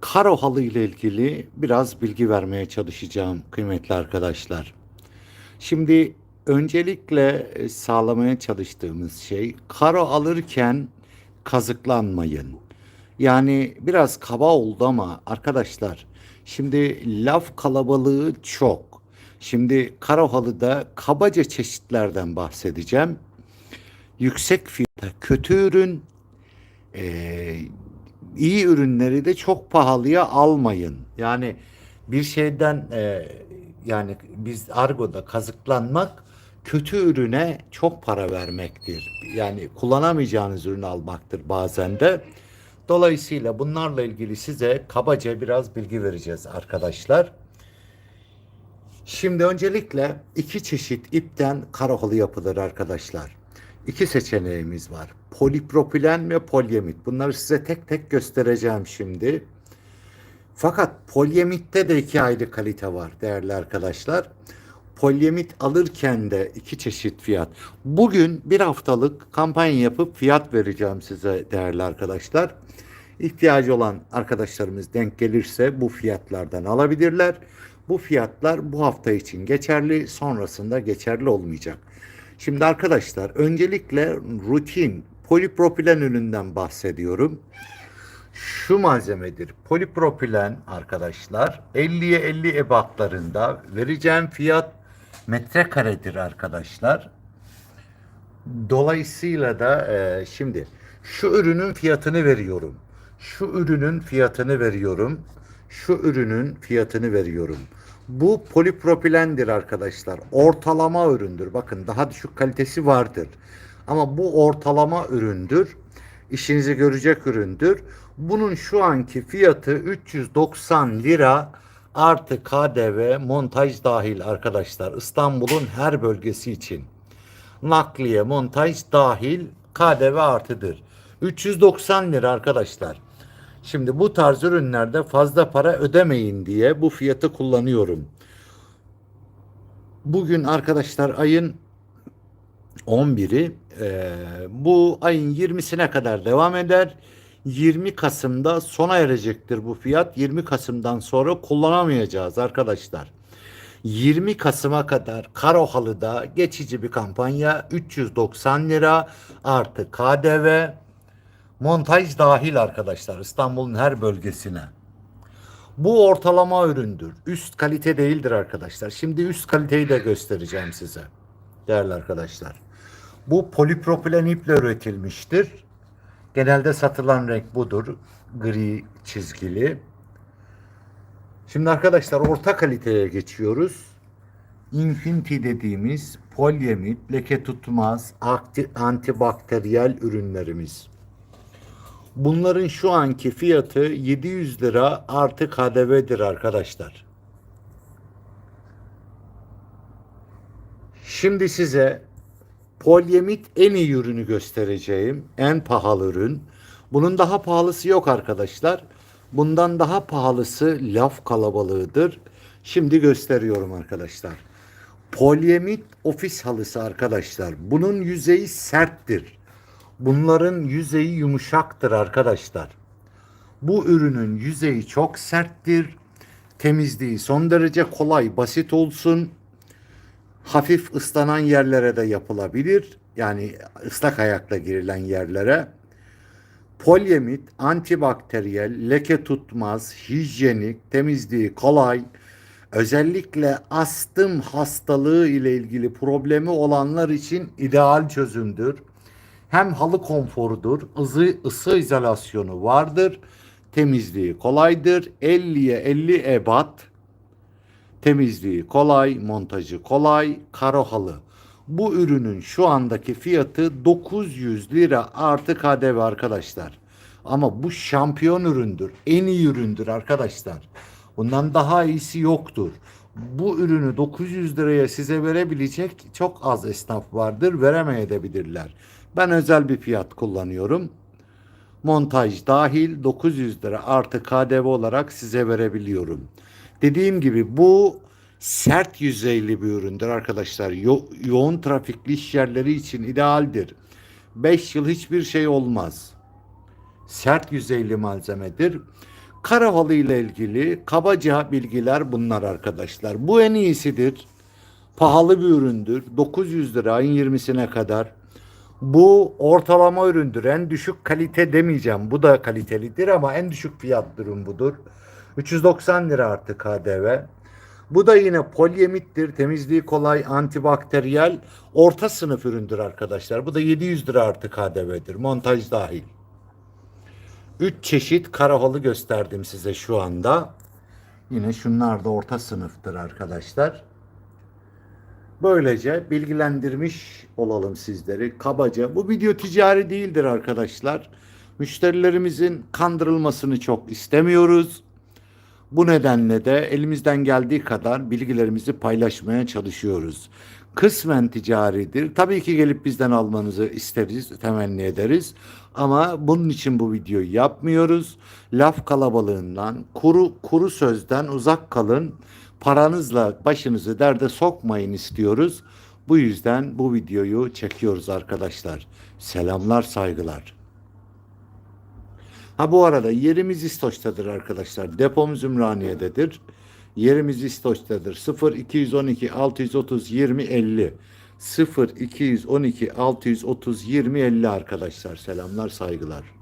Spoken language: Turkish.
Karo halı ile ilgili biraz bilgi vermeye çalışacağım kıymetli arkadaşlar. Şimdi öncelikle e, sağlamaya çalıştığımız şey karo alırken kazıklanmayın. Yani biraz kaba oldu ama arkadaşlar şimdi laf kalabalığı çok. Şimdi karo halıda kabaca çeşitlerden bahsedeceğim. Yüksek fiyata kötü ürün, ee, iyi ürünleri de çok pahalıya almayın. Yani bir şeyden e, yani biz argoda kazıklanmak kötü ürüne çok para vermektir. Yani kullanamayacağınız ürünü almaktır bazen de. Dolayısıyla bunlarla ilgili size kabaca biraz bilgi vereceğiz arkadaşlar. Şimdi öncelikle iki çeşit ipten karahalı yapılır arkadaşlar. İki seçeneğimiz var. Polipropilen ve polyamit. Bunları size tek tek göstereceğim şimdi. Fakat polyamitte de iki ayrı kalite var değerli arkadaşlar. Polyamit alırken de iki çeşit fiyat. Bugün bir haftalık kampanya yapıp fiyat vereceğim size değerli arkadaşlar. İhtiyacı olan arkadaşlarımız denk gelirse bu fiyatlardan alabilirler. Bu fiyatlar bu hafta için geçerli, sonrasında geçerli olmayacak. Şimdi arkadaşlar öncelikle rutin polipropilen üründen bahsediyorum. Şu malzemedir. Polipropilen arkadaşlar 50'ye 50 ebatlarında vereceğim fiyat metrekaredir arkadaşlar. Dolayısıyla da e, şimdi şu ürünün fiyatını veriyorum. Şu ürünün fiyatını veriyorum. Şu ürünün fiyatını veriyorum. Bu polipropilendir arkadaşlar. Ortalama üründür. Bakın daha düşük kalitesi vardır. Ama bu ortalama üründür. İşinizi görecek üründür. Bunun şu anki fiyatı 390 lira artı KDV montaj dahil arkadaşlar. İstanbul'un her bölgesi için. Nakliye, montaj dahil KDV artıdır. 390 lira arkadaşlar. Şimdi bu tarz ürünlerde fazla para ödemeyin diye bu fiyatı kullanıyorum. Bugün arkadaşlar ayın 11'i e, bu ayın 20'sine kadar devam eder. 20 Kasım'da sona erecektir bu fiyat. 20 Kasım'dan sonra kullanamayacağız arkadaşlar. 20 Kasım'a kadar Karohalı'da geçici bir kampanya 390 lira artı KDV montaj dahil arkadaşlar İstanbul'un her bölgesine. Bu ortalama üründür. Üst kalite değildir arkadaşlar. Şimdi üst kaliteyi de göstereceğim size. Değerli arkadaşlar. Bu polipropilen iple üretilmiştir. Genelde satılan renk budur. Gri çizgili. Şimdi arkadaşlar orta kaliteye geçiyoruz. Infinity dediğimiz polyamid, leke tutmaz, antibakteriyel ürünlerimiz. Bunların şu anki fiyatı 700 lira artı KDV'dir arkadaşlar. Şimdi size polyamid en iyi ürünü göstereceğim. En pahalı ürün. Bunun daha pahalısı yok arkadaşlar. Bundan daha pahalısı laf kalabalığıdır. Şimdi gösteriyorum arkadaşlar. Polyamid ofis halısı arkadaşlar. Bunun yüzeyi serttir. Bunların yüzeyi yumuşaktır arkadaşlar. Bu ürünün yüzeyi çok serttir. Temizliği son derece kolay, basit olsun. Hafif ıslanan yerlere de yapılabilir. Yani ıslak ayakla girilen yerlere. Polyamid antibakteriyel, leke tutmaz, hijyenik, temizliği kolay. Özellikle astım hastalığı ile ilgili problemi olanlar için ideal çözümdür. Hem halı konforudur, ısı, ısı izolasyonu vardır, temizliği kolaydır. 50'ye 50 ebat, temizliği kolay, montajı kolay, karo halı. Bu ürünün şu andaki fiyatı 900 lira artı KDV arkadaşlar. Ama bu şampiyon üründür, en iyi üründür arkadaşlar. Bundan daha iyisi yoktur. Bu ürünü 900 liraya size verebilecek çok az esnaf vardır, veremeyebilirler. Ben özel bir fiyat kullanıyorum. Montaj dahil 900 lira artı KDV olarak size verebiliyorum. Dediğim gibi bu sert yüzeyli bir üründür arkadaşlar. Yo- yoğun trafikli iş yerleri için idealdir. 5 yıl hiçbir şey olmaz. Sert yüzeyli malzemedir. Kara ile ilgili kabaca bilgiler bunlar arkadaşlar. Bu en iyisidir. Pahalı bir üründür. 900 lira ayın 20'sine kadar. Bu ortalama üründür. En düşük kalite demeyeceğim. Bu da kalitelidir ama en düşük fiyat ürün budur. 390 lira artı KDV. Bu da yine polyemittir. Temizliği kolay, antibakteriyel, orta sınıf üründür arkadaşlar. Bu da 700 lira artı KDV'dir. Montaj dahil. 3 çeşit kara halı gösterdim size şu anda. Yine şunlar da orta sınıftır arkadaşlar. Böylece bilgilendirmiş olalım sizleri kabaca. Bu video ticari değildir arkadaşlar. Müşterilerimizin kandırılmasını çok istemiyoruz. Bu nedenle de elimizden geldiği kadar bilgilerimizi paylaşmaya çalışıyoruz. Kısmen ticaridir. Tabii ki gelip bizden almanızı isteriz, temenni ederiz. Ama bunun için bu videoyu yapmıyoruz. Laf kalabalığından, kuru kuru sözden uzak kalın. Paranızla başınızı derde sokmayın istiyoruz. Bu yüzden bu videoyu çekiyoruz arkadaşlar. Selamlar, saygılar. Ha bu arada yerimiz İstoç'tadır arkadaşlar. Depomuz Ümraniye'dedir. Yerimiz İstoç'tadır. 0 212 630 20 50 0 212 630 20 50 arkadaşlar. Selamlar, saygılar.